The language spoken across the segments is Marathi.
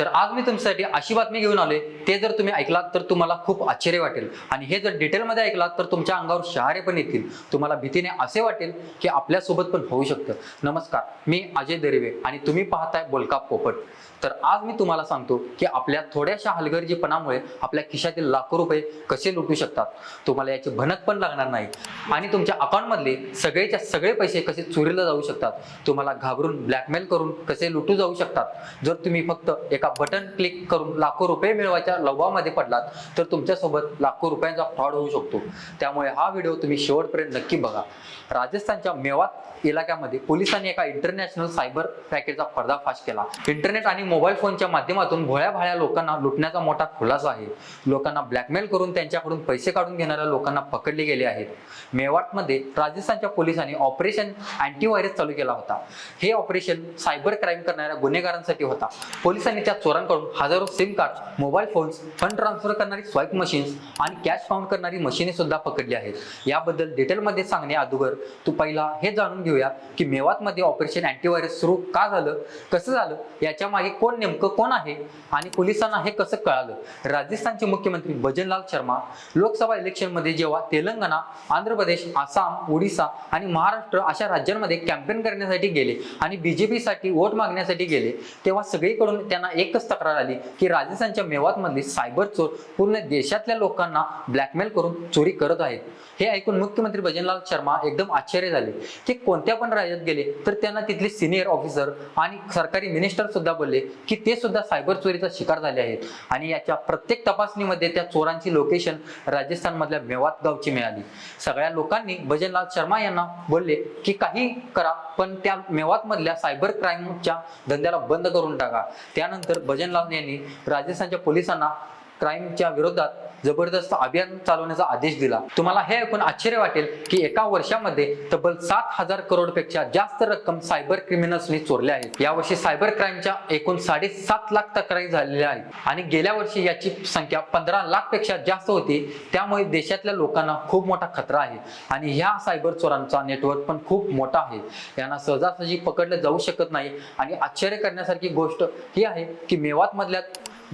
तर आज मी तुमच्यासाठी अशी बातमी घेऊन आलोय. ते जर तुम्ही ऐकलात तर तुम्हाला खूप आश्चर्य वाटेल. आणि हे जर डिटेलमध्ये ऐकलात तर तुमच्या अंगावर शहारे पण येतील. तुम्हाला भीतीने असे वाटेल की आपल्यासोबत पण होऊ शकतं. नमस्कार मी अजय दरिवे आणि तुम्ही पाहताय बोलका पोपट. तर आज मी तुम्हाला सांगतो की आपल्या थोड्याशा हलगर्जीपणामुळे आपल्या खिशातील लाखो रुपये कसे लुटू शकतात? तुम्हाला याची भनक पण लागणार नाही. आणि तुमच्या अकाउंटमधले सगळेच्या सगळे पैसे कसे चोरीला जाऊ शकतात? तुम्हाला घाबरून ब्लॅकमेल करून कसे लुटू जाऊ शकतात? जर तुम्ही फक्त एका बटन क्लिक करून लाखो रुपये मिळवायच्या लवामध्ये पडलात तर तुमच्यासोबत लाखो रुपयांचा फ्रॉड होऊ शकतो. त्यामुळे हा व्हिडिओ तुम्ही शेवटपर्यंत नक्की बघा. राजस्थानच्या मेवात इलाक्यामध्ये पोलिसांनी एका इंटरनॅशनल सायबर पॅकेटचा पर्दाफाश केला. इंटरनेट आणि मोबाईल फोनच्या माध्यमातून भोळ्या भाळ्या लोकांना लुटण्याचा मोठा खुलासा आहे. लोकांना ब्लॅकमेल करून त्यांच्याकडून पैसे काढून घेणाऱ्या लोकांना पकडले गेले आहेत. मेवाटमध्ये राजस्थानच्या पोलिसांनी ऑपरेशन अँटीव्हायरस चालू केला होता. हे ऑपरेशन सायबर क्राईम करणाऱ्या गुन्हेगारांसाठी होता. पोलिसांनी त्या चोरांकडून हजारो SIM card mobile phones fund transfer करणारी स्वाईप मशीन्स आणि कॅश फाउंड करणारी मशीने सुद्धा पकडली आहेत. याबद्दल डिटेलमध्ये सांगणे अगोदर तू पहिला हे जाणून घेऊया की मेवातमध्ये ऑपरेशन अँटीव्हायरस सुरू का झालं कसं झालं याच्या मागे कोण नेमकं कोण आहे आणि पोलिसांना हे कसं कळालं? राजस्थानचे मुख्यमंत्री भजनलाल शर्मा लोकसभा इलेक्शनमध्ये जेव्हा तेलंगणा आंध्र प्रदेश आसाम ओडिसा आणि महाराष्ट्र अशा राज्यांमध्ये कॅम्पेन करण्यासाठी गेले आणि बीजेपीसाठी वोट मागण्यासाठी गेले तेव्हा सगळीकडून त्यांना एकच तक्रार आली की राजस्थानच्या मेवातमधले सायबर चोर पूर्ण देशातल्या लोकांना ब्लॅकमेल करून चोरी करत आहेत. हे ऐकून मुख्यमंत्री भजनलाल शर्मा एकदम आश्चर्य झाले की कोणत्या पण राज्यात गेले तर त्यांना तिथले सिनियर ऑफिसर आणि सरकारी मिनिस्टर सुद्धा बोलले की ते सुद्धा सायबर चोरीचा शिकार झाले आहेत. आणि याच्या प्रत्येक तपासणीमध्ये त्या चोरांची लोकेशन राजस्थान मधल्या मेवात गावची मिळाली. सगळ्या लोकांनी भजनलाल शर्मा यांना बोलले की काही करा पण त्या मेवात मधल्या सायबर क्राईमच्या धंद्याला बंद करून टाका. त्यानंतर भजनलाल यांनी राजस्थानच्या पोलिसांना क्राईमच्या विरोधात जबरदस्त अभियान चालवण्याचा आदेश दिला. तुम्हाला हे ऐकून आश्चर्य वाटेल की एका वर्षामध्ये तब्बल सात हजार करोडपेक्षा जास्त रक्कम सायबर क्रिमिनल्सनी चोरल्या आहेत यावर्षी सायबर क्राईमच्या एकूण साडेसात लाख तक्रारी झालेल्या आहेत. आणि गेल्या वर्षी याची संख्या पंधरा लाखपेक्षा जास्त होती. त्यामुळे देशातल्या लोकांना खूप मोठा खतरा आहे. आणि ह्या सायबर चोरांचा नेटवर्क पण खूप मोठा आहे. यांना सहजासहजी पकडलं जाऊ शकत नाही. आणि आश्चर्य करण्यासारखी गोष्ट ही आहे की मेवात मधल्या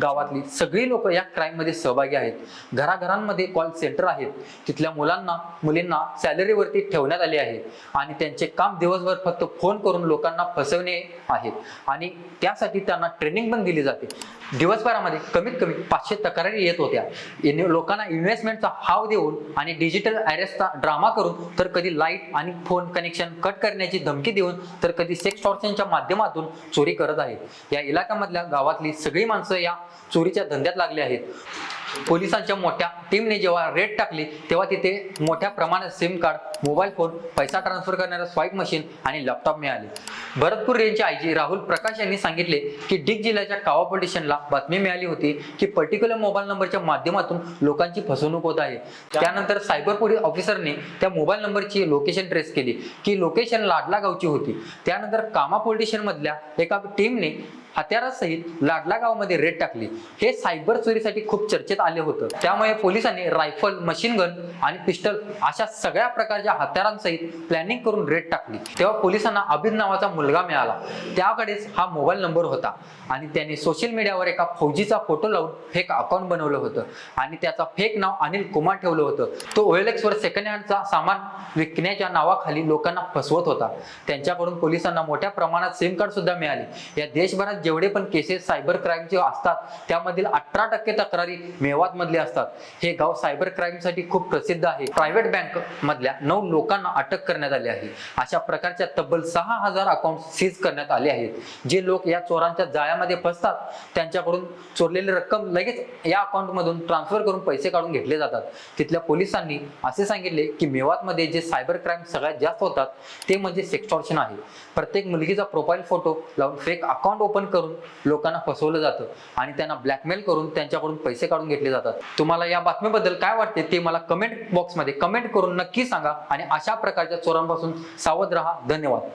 गावातली सगळी लोक या क्राईममध्ये सहभागी आहेत. घराघरांमध्ये कॉल सेंटर आहेत. तिथल्या मुलांना मुलींना सॅलरीवरती ठेवण्यात आले आहे. आणि त्यांचे काम दिवसभर फक्त फोन करून लोकांना फसवणे आहेत आणि त्यासाठी त्यांना ट्रेनिंग पण दिली जाते. दिवसभरामध्ये कमीत कमी पाचशे तक्रारी येत होत्या. लोकांना इन्व्हेस्टमेंटचा हाव देऊन आणि डिजिटल अरेस्टचा ड्रामा करून तर कधी लाइट आणि फोन कनेक्शन कट करण्याची धमकी देऊन तर कधी सेक्स टॉर्चनच्या माध्यमातून चोरी करत आहेत. या इलाक्यामधल्या गावातली सगळी माणसं या चोरीच्या धंद्यात लागले आहेत. पोलिसांच्या मोठ्या टीमने जेव्हा रेड टाकली तेव्हा तिथे मोठ्या प्रमाणात सिम कार्ड मोबाईल फोन पैसा ट्रान्सफर करणाऱ्या स्वाईप मशीन आणि लॅपटॉप मिळाले. भरतपूर रेंजचे आयजी राहुल प्रकाश यांनी सांगितले की डिग जिल्ह्याच्या कावा पोलीस स्टेशनला बातमी मिळाली होती की पर्टिक्युलर मोबाईल नंबरच्या माध्यमातून लोकांची फसवणूक होत आहे. त्यानंतर सायबर पोलीस ऑफिसरने त्या मोबाईल नंबरची लोकेशन ट्रेस केली की लोकेशन लाडला गावची होती. त्यानंतर कामा पोलीस मधल्या एका टीमने हत्यारासहित लाडला गावामध्ये रेड टाकली. हे सायबर चोरीसाठी खूप चर्चेत आले होतं. त्यामुळे पोलिसांनी रायफल मशीन गन आणि पिस्टल अशा सगळ्या प्रकारच्या हत्यारांसहित प्लॅनिंग करून रेड टाकली. तेव्हा पोलिसांना अभिन नावाचा मुलगा मिळाला. त्याकडेच हा मोबाईल नंबर होता. आणि त्याने सोशल मीडियावर एका फौजीचा फोटो लावून फेक अकाउंट बनवलं होतं. आणि त्याचा फेक नाव अनिल कुमार ठेवलं होतं. तो ओएलएक्सवर वर सेकंड हँडचा सामान विकण्याच्या नावाखाली लोकांना फसवत होता. त्यांच्याकडून पोलिसांना मोठ्या प्रमाणात सिम कार्ड सुद्धा मिळाले. या देशभरात जेवढे पण केसेस सायबर क्राईमचे असतात त्यामधील अठरा टक्के तक्रारी मेवात मधले असतात. हे गाव सायबर क्राईमसाठी खूप प्रसिद्ध आहे. प्रायव्हेट बँक मधल्या नऊ लोकांना अटक करण्यात आली आहे. अशा प्रकारच्या तब्बल सहा हजार अकाउंट सीज करण्यात आले आहेत. जे लोक या चोरांच्या जाळ्यामध्ये फसतात त्यांच्याकडून चोरलेली रक्कम लगेच या अकाउंटमधून ट्रान्सफर करून पैसे काढून घेतले जातात. तिथल्या पोलिसांनी असे सांगितले की मेवात मध्ये जे सायबर क्राईम सगळ्यात जास्त होतात ते म्हणजे सेक्सटॉर्शन आहे. प्रत्येक मुलगीचा प्रोफाईल फोटो लावून फेक अकाउंट ओपन करून लोकांना फसवलं जातं आणि त्यांना ब्लॅकमेल करून त्यांच्याकडून पैसे काढून घेतले जातात. तुम्हाला या बातमीबद्दल काय वाटते ते मला कमेंट बॉक्समध्ये कमेंट करून नक्की सांगा आणि अशा प्रकारच्या चोरांपासून सावध राहा. धन्यवाद.